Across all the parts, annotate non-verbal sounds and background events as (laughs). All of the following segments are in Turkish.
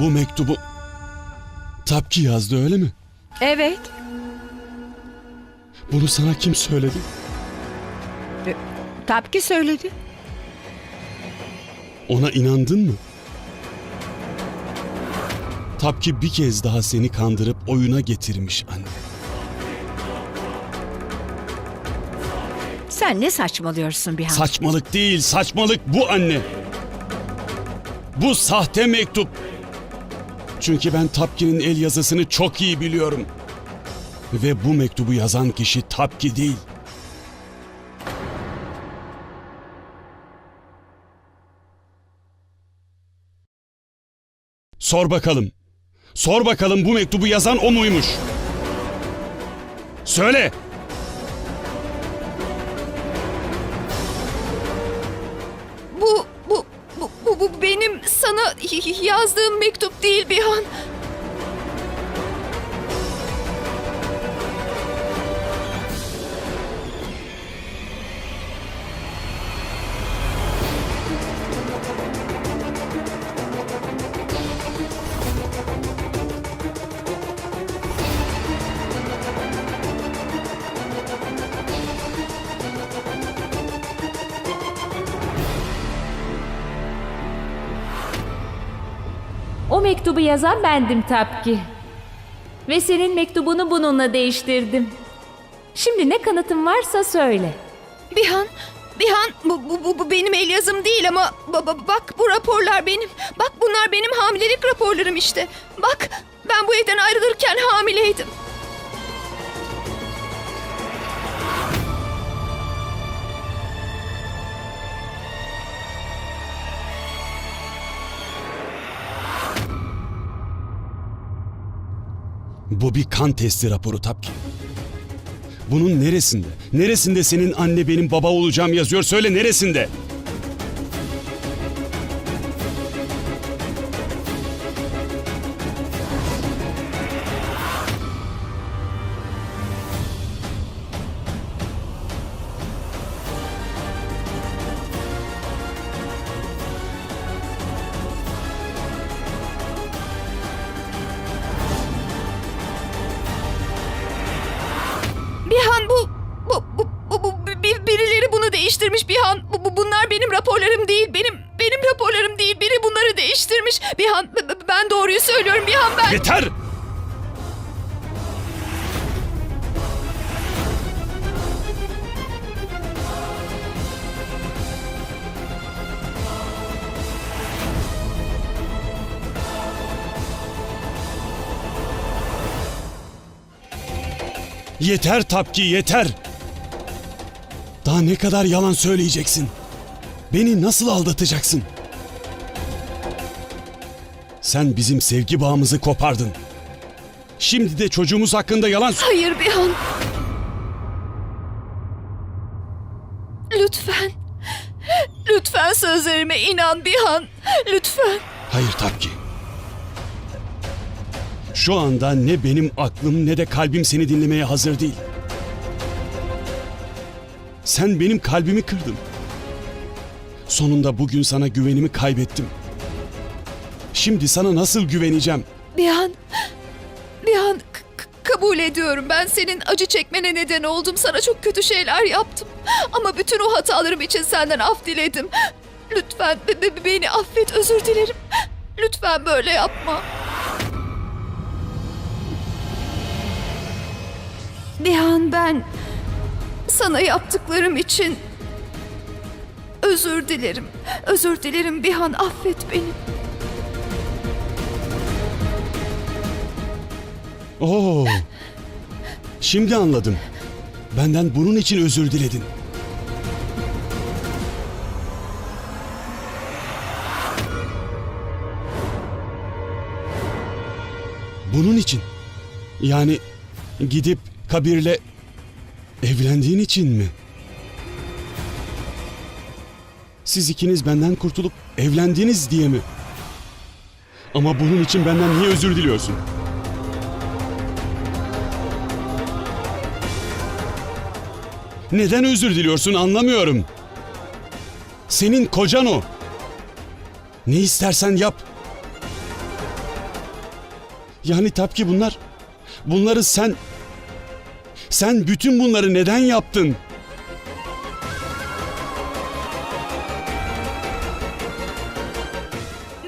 Bu mektubu Tapki yazdı öyle mi? Evet. Bunu sana kim söyledi? Tapki söyledi. Ona inandın mı? Tapki bir kez daha seni kandırıp oyuna getirmiş anne. Sen ne saçmalıyorsun Bihan? Saçmalık değil, saçmalık bu anne. Bu sahte mektup. Çünkü ben Tapki'nin el yazısını çok iyi biliyorum. Ve bu mektubu yazan kişi Tapki değil. Sor bakalım. Sor bakalım bu mektubu yazan o muymuş? Söyle. Yazdığım mektup değil Bihan. O yazan bendim Tapki. Ve senin mektubunu bununla değiştirdim. Şimdi ne kanıtın varsa söyle. Bihan, Bihan bu, bu, bu, bu benim el yazım değil ama ba- ba- bak bu raporlar benim. Bak bunlar benim hamilelik raporlarım işte. Bak ben bu evden ayrılırken hamileydim. Bu bir kan testi raporu Tapki. Bunun neresinde? Neresinde senin anne benim baba olacağım yazıyor? Söyle neresinde? Bihan ben. Yeter! Yeter Tapki yeter. Daha ne kadar yalan söyleyeceksin? Beni nasıl aldatacaksın? Sen bizim sevgi bağımızı kopardın. Şimdi de çocuğumuz hakkında yalan Hayır Bihan. Lütfen. Lütfen sözlerime inan Bihan. Lütfen. Hayır Tapki. Şu anda ne benim aklım ne de kalbim seni dinlemeye hazır değil. Sen benim kalbimi kırdın. Sonunda bugün sana güvenimi kaybettim. Şimdi sana nasıl güveneceğim? Bihan. Bihan k- k- kabul ediyorum. Ben senin acı çekmene neden oldum. Sana çok kötü şeyler yaptım. Ama bütün o hatalarım için senden af diledim. Lütfen be- be- beni affet özür dilerim. Lütfen böyle yapma. Bihan ben sana yaptıklarım için özür dilerim. Özür dilerim Bihan affet beni. Oo. Şimdi anladım. Benden bunun için özür diledin. Bunun için. Yani gidip Kabir'le evlendiğin için mi? Siz ikiniz benden kurtulup evlendiniz diye mi? Ama bunun için benden niye özür diliyorsun? Neden özür diliyorsun anlamıyorum. Senin kocan o. Ne istersen yap. Yani Tapki bunlar... Bunları sen... Sen bütün bunları neden yaptın?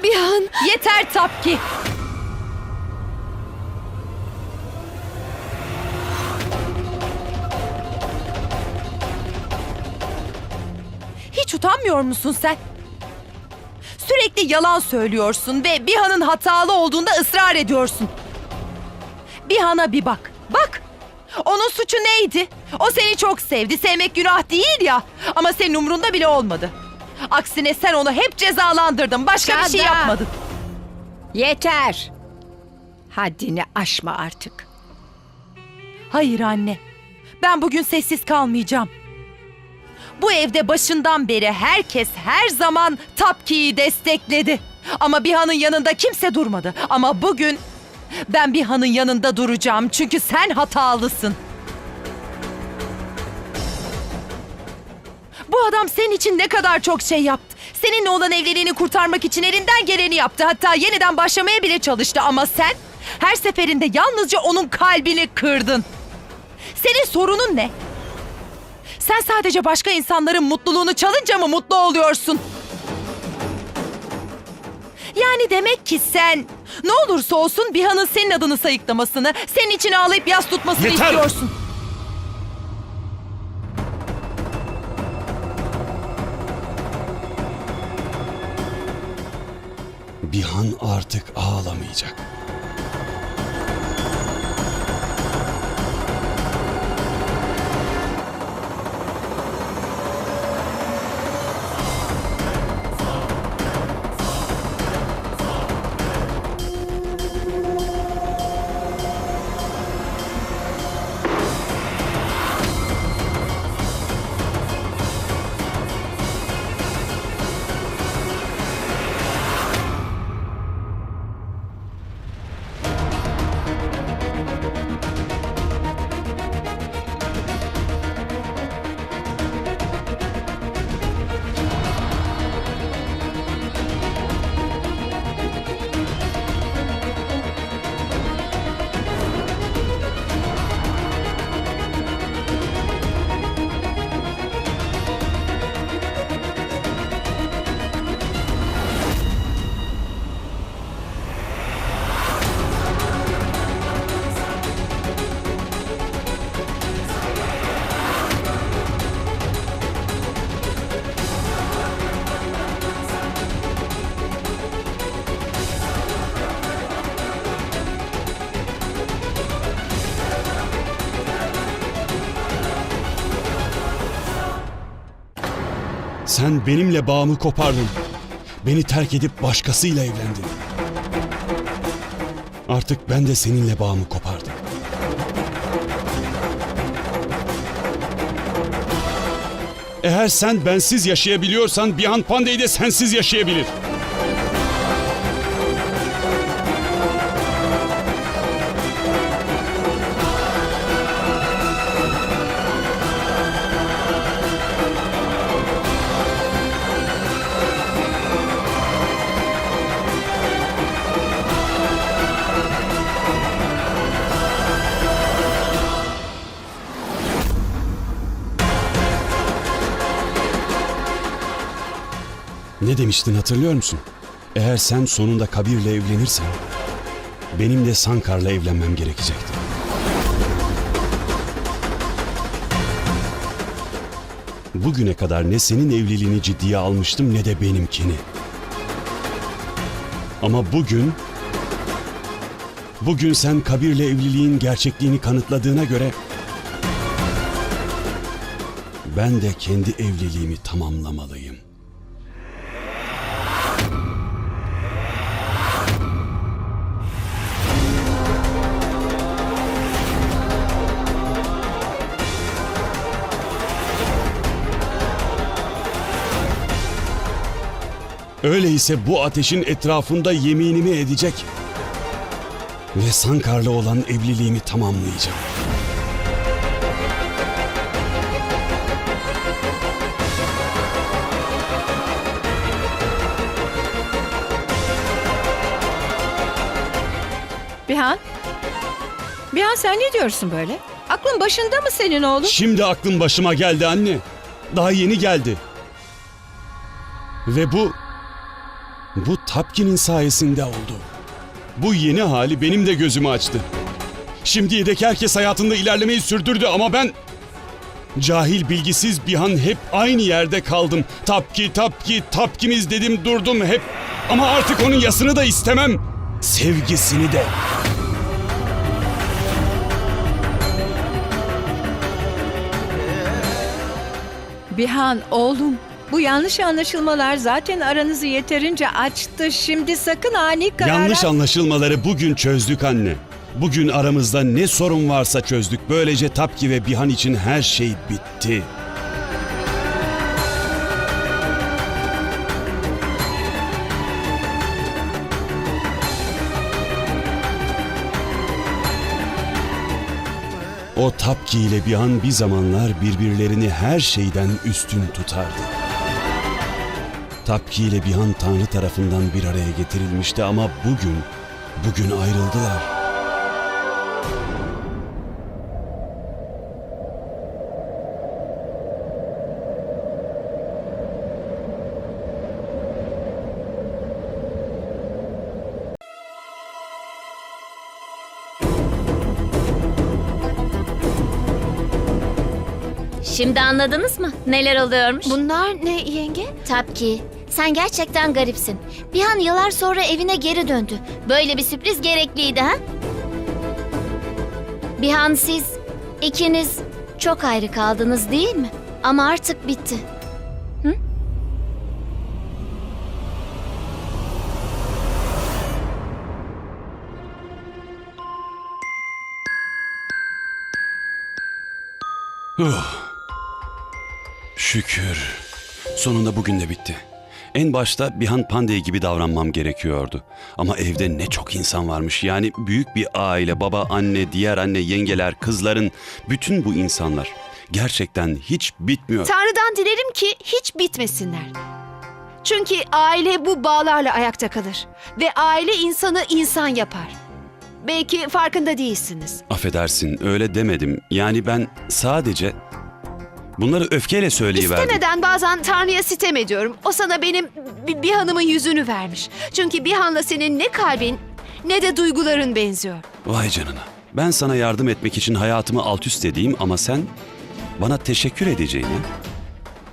Bir an Yeter Tapki. Utanmıyor musun sen? Sürekli yalan söylüyorsun ve Bihan'ın hatalı olduğunda ısrar ediyorsun. Bihan'a bir bak. Bak. Onun suçu neydi? O seni çok sevdi. Sevmek günah değil ya. Ama senin umrunda bile olmadı. Aksine sen onu hep cezalandırdın. Başka bir şey Şada. yapmadın. Yeter. Haddini aşma artık. Hayır anne. Ben bugün sessiz kalmayacağım. Bu evde başından beri herkes her zaman Tapki'yi destekledi. Ama Bihan'ın yanında kimse durmadı. Ama bugün ben Bihan'ın yanında duracağım çünkü sen hatalısın. Bu adam senin için ne kadar çok şey yaptı. Seninle olan evliliğini kurtarmak için elinden geleni yaptı. Hatta yeniden başlamaya bile çalıştı ama sen her seferinde yalnızca onun kalbini kırdın. Senin sorunun ne? Sen sadece başka insanların mutluluğunu çalınca mı mutlu oluyorsun? Yani demek ki sen ne olursa olsun Bihan'ın senin adını sayıklamasını, senin için ağlayıp yas tutmasını Yeter! istiyorsun. Bihan artık ağlamayacak. Benimle bağımı kopardın. Beni terk edip başkasıyla evlendin. Artık ben de seninle bağımı kopardım. Eğer sen bensiz yaşayabiliyorsan Bihan Pandey de sensiz yaşayabilir. Demiştin hatırlıyor musun? Eğer sen sonunda Kabir'le evlenirsen benim de Sankar'la evlenmem gerekecekti. Bugüne kadar ne senin evliliğini ciddiye almıştım ne de benimkini. Ama bugün bugün sen Kabir'le evliliğin gerçekliğini kanıtladığına göre ben de kendi evliliğimi tamamlamalıyım. Öyleyse bu ateşin etrafında yeminimi edecek ve Sankar'la olan evliliğimi tamamlayacağım. Bihan. Bihan sen ne diyorsun böyle? Aklın başında mı senin oğlum? Şimdi aklım başıma geldi anne. Daha yeni geldi. Ve bu... Bu Tapkin'in sayesinde oldu. Bu yeni hali benim de gözümü açtı. Şimdiye dek herkes hayatında ilerlemeyi sürdürdü ama ben... Cahil bilgisiz bir an hep aynı yerde kaldım. Tapki, tapki, tapkimiz dedim durdum hep. Ama artık onun yasını da istemem. Sevgisini de. Bihan oğlum. Bu yanlış anlaşılmalar zaten aranızı yeterince açtı. Şimdi sakın ani karara... Yanlış anlaşılmaları bugün çözdük anne. Bugün aramızda ne sorun varsa çözdük. Böylece Tapki ve Bihan için her şey bitti. O Tapki ile Bihan bir zamanlar birbirlerini her şeyden üstün tutardı. Tapki ile Bihan Tanrı tarafından bir araya getirilmişti ama bugün, bugün ayrıldılar. Şimdi anladınız mı? Neler oluyormuş? Bunlar ne yenge? Tapki, sen gerçekten garipsin. Bir an yıllar sonra evine geri döndü. Böyle bir sürpriz gerekliydi ha? Bir an siz ikiniz çok ayrı kaldınız değil mi? Ama artık bitti. Şükür. Sonunda bugün de bitti. En başta Bihan Pandey gibi davranmam gerekiyordu. Ama evde ne çok insan varmış. Yani büyük bir aile, baba, anne, diğer anne, yengeler, kızların, bütün bu insanlar. Gerçekten hiç bitmiyor. Tanrı'dan dilerim ki hiç bitmesinler. Çünkü aile bu bağlarla ayakta kalır. Ve aile insanı insan yapar. Belki farkında değilsiniz. Affedersin, öyle demedim. Yani ben sadece bunları öfkeyle söyleyiverdim. İstemeden bazen Tanrı'ya sitem ediyorum. O sana benim bir, bir hanımın yüzünü vermiş. Çünkü bir hanla senin ne kalbin ne de duyguların benziyor. Vay canına. Ben sana yardım etmek için hayatımı alt üst edeyim ama sen bana teşekkür edeceğine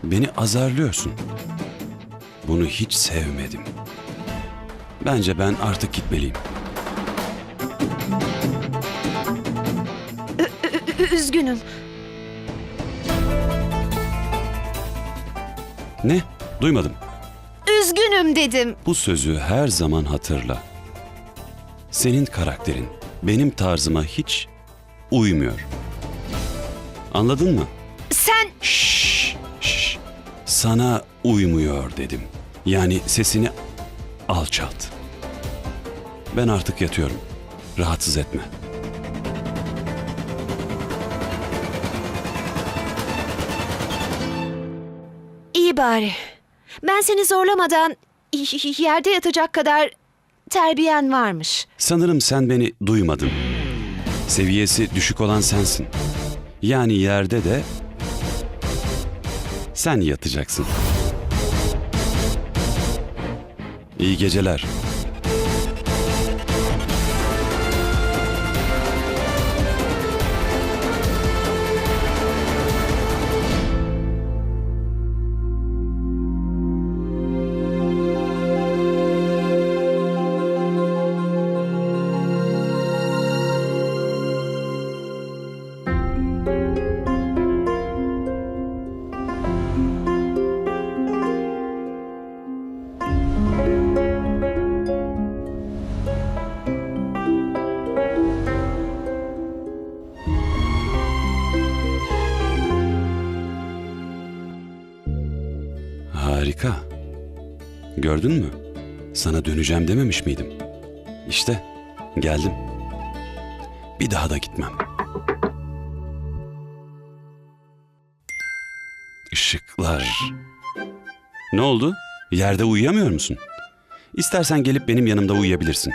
beni azarlıyorsun. Bunu hiç sevmedim. Bence ben artık gitmeliyim. Ü- Üzgünüm. Ne? Duymadım. Üzgünüm dedim. Bu sözü her zaman hatırla. Senin karakterin benim tarzıma hiç uymuyor. Anladın mı? Sen Şşş, şşş. Sana uymuyor dedim. Yani sesini alçalt. Ben artık yatıyorum. Rahatsız etme. Bari. Ben seni zorlamadan yerde yatacak kadar terbiyen varmış. Sanırım sen beni duymadın. Seviyesi düşük olan sensin. Yani yerde de sen yatacaksın. İyi geceler. Gördün mü? Sana döneceğim dememiş miydim? İşte geldim. Bir daha da gitmem. Işıklar. Ne oldu? Yerde uyuyamıyor musun? İstersen gelip benim yanımda uyuyabilirsin.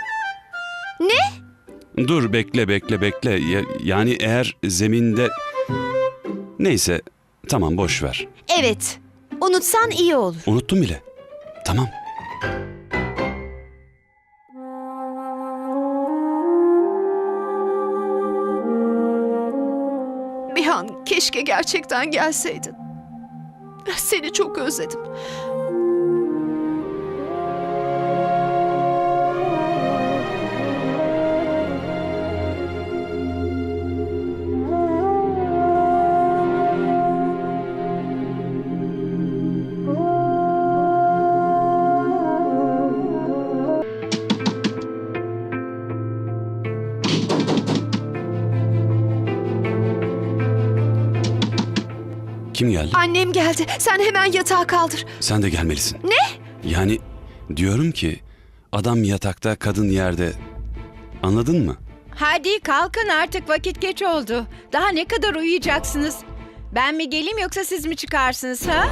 Dur bekle bekle bekle. Ya- yani eğer zeminde... Neyse tamam boş ver. Evet. Unutsan iyi olur. Unuttum bile. Tamam. Bihan keşke gerçekten gelseydin. Seni çok özledim. Kim geldi? Annem geldi. Sen hemen yatağa kaldır. Sen de gelmelisin. Ne? Yani diyorum ki adam yatakta kadın yerde. Anladın mı? Hadi kalkın artık vakit geç oldu. Daha ne kadar uyuyacaksınız? Ben mi geleyim yoksa siz mi çıkarsınız ha?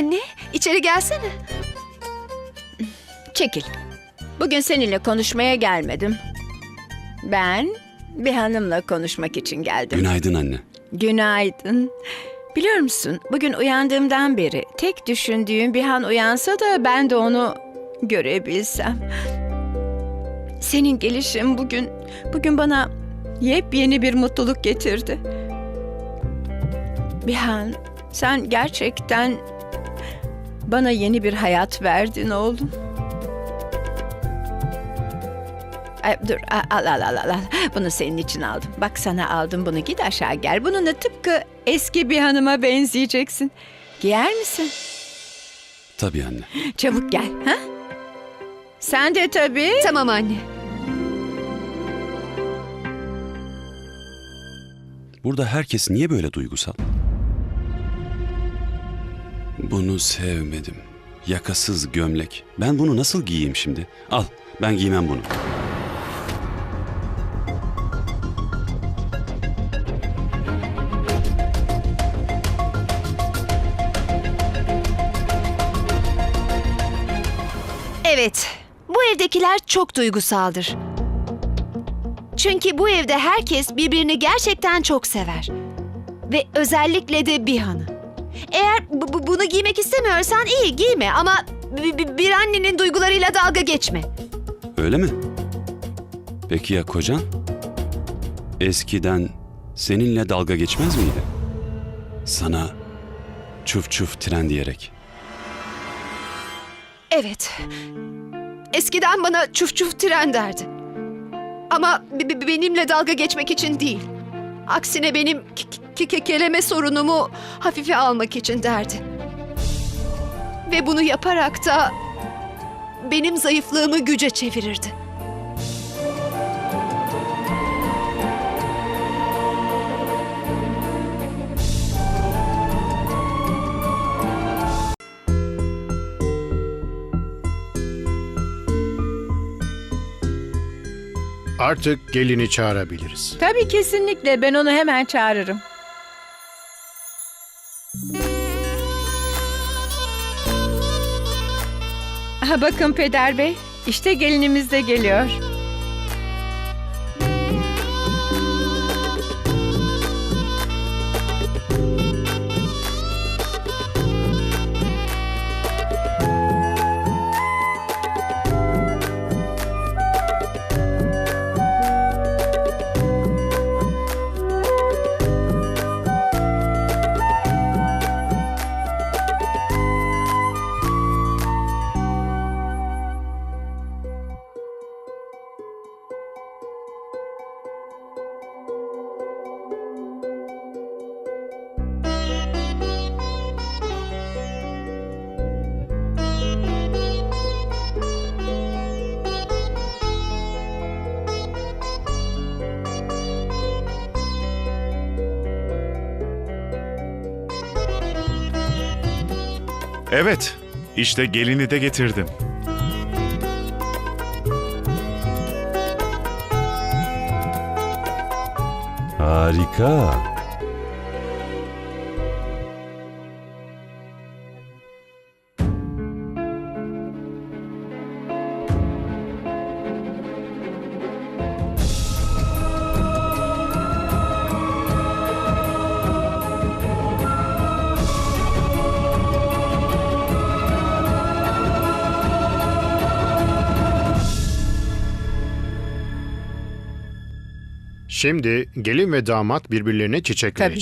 Anne, içeri gelsene. Çekil. Bugün seninle konuşmaya gelmedim. Ben bir hanımla konuşmak için geldim. Günaydın anne. Günaydın. Biliyor musun bugün uyandığımdan beri tek düşündüğüm bir han uyansa da ben de onu görebilsem. Senin gelişin bugün, bugün bana yepyeni bir mutluluk getirdi. Bihan, sen gerçekten bana yeni bir hayat verdin oğlum. Ay, dur al al al. al. Bunu senin için aldım. Bak sana aldım bunu git aşağı gel. Bununla tıpkı eski bir hanıma benzeyeceksin. Giyer misin? Tabii anne. Çabuk gel. Ha? Sen de tabii. Tamam anne. Burada herkes niye böyle duygusal? Bunu sevmedim. Yakasız gömlek. Ben bunu nasıl giyeyim şimdi? Al, ben giymem bunu. Evet, bu evdekiler çok duygusaldır. Çünkü bu evde herkes birbirini gerçekten çok sever. Ve özellikle de Bihan'ı. Eğer bu- bu- bunu giymek istemiyorsan iyi giyme ama bi- bi- bir annenin duygularıyla dalga geçme. Öyle mi? Peki ya kocan? Eskiden seninle dalga geçmez miydi? Sana çuf çuf tren diyerek. Evet. Eskiden bana çuf çuf tren derdi. Ama benimle dalga geçmek için değil. Aksine benim ke- kelime sorunumu hafife almak için derdi. Ve bunu yaparak da benim zayıflığımı güce çevirirdi. Artık gelini çağırabiliriz. Tabii kesinlikle ben onu hemen çağırırım. Bakın peder bey, işte gelinimiz de geliyor. Evet, işte gelini de getirdim. Harika. Şimdi gelin ve damat birbirlerine çiçek Tabii.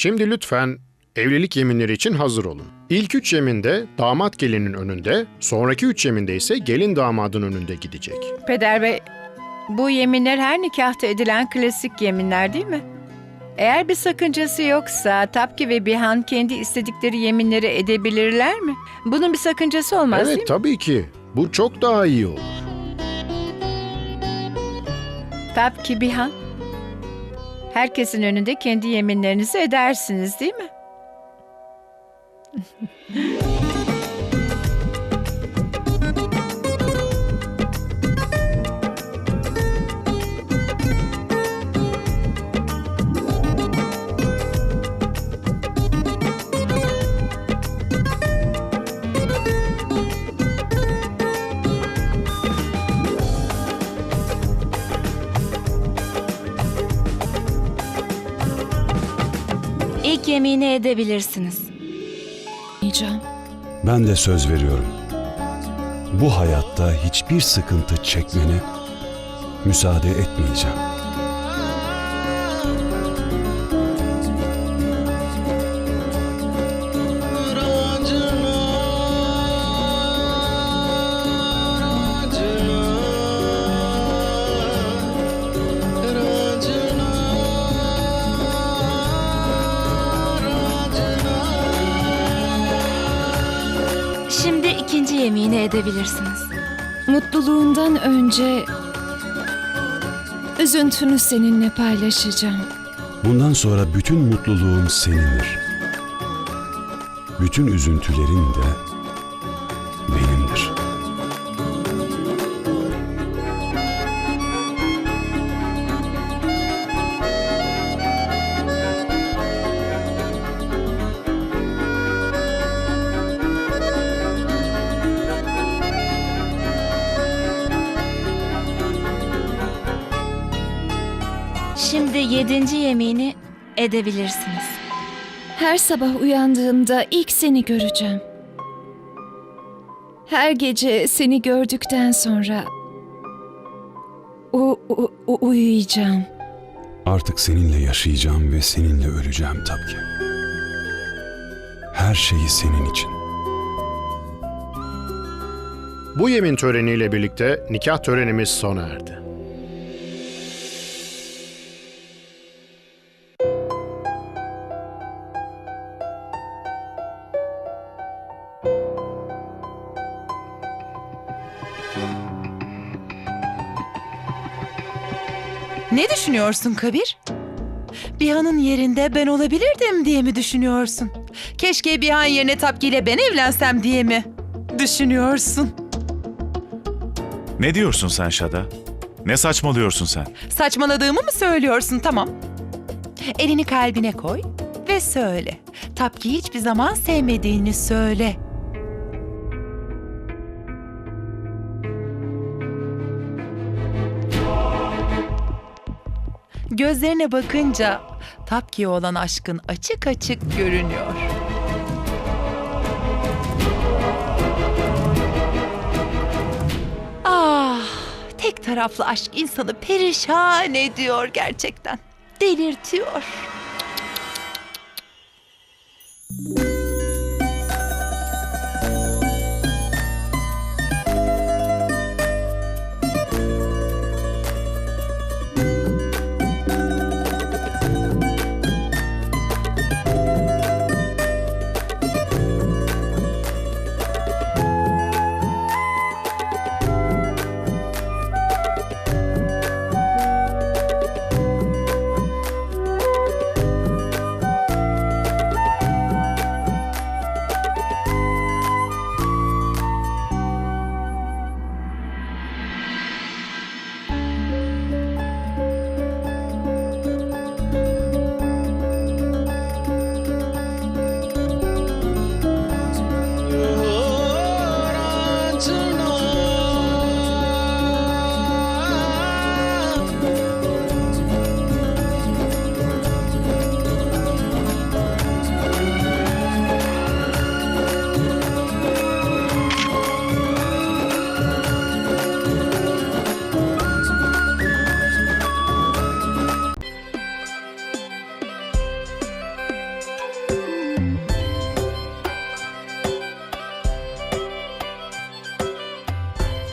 Şimdi lütfen evlilik yeminleri için hazır olun. İlk üç yeminde damat gelinin önünde, sonraki üç yeminde ise gelin damadın önünde gidecek. Peder Bey, bu yeminler her nikahta edilen klasik yeminler değil mi? Eğer bir sakıncası yoksa Tapki ve Bihan kendi istedikleri yeminleri edebilirler mi? Bunun bir sakıncası olmaz değil evet mi? tabii ki. Bu çok daha iyi olur. Tapki, Bihan. Herkesin önünde kendi yeminlerinizi edersiniz değil mi? (laughs) İlk yemini edebilirsiniz. Yiyeceğim. Ben de söz veriyorum. Bu hayatta hiçbir sıkıntı çekmene müsaade etmeyeceğim. Edebilirsiniz. Mutluluğundan önce üzüntünü seninle paylaşacağım. Bundan sonra bütün mutluluğum senindir. Bütün üzüntülerin de yedinci yemini edebilirsiniz. Her sabah uyandığımda ilk seni göreceğim. Her gece seni gördükten sonra u- u- u- uyuyacağım. Artık seninle yaşayacağım ve seninle öleceğim tabii ki. Her şeyi senin için. Bu yemin töreniyle birlikte nikah törenimiz sona erdi. Düşünüyorsun Kabir? Bihan'ın yerinde ben olabilirdim diye mi düşünüyorsun? Keşke Bihan yerine Tapki ile ben evlensem diye mi düşünüyorsun? Ne diyorsun sen Şada? Ne saçmalıyorsun sen? Saçmaladığımı mı söylüyorsun? Tamam. Elini kalbine koy ve söyle. Tapki hiçbir zaman sevmediğini söyle. Gözlerine bakınca Tapki'ye olan aşkın açık açık görünüyor. Ah, tek taraflı aşk insanı perişan ediyor gerçekten. Delirtiyor.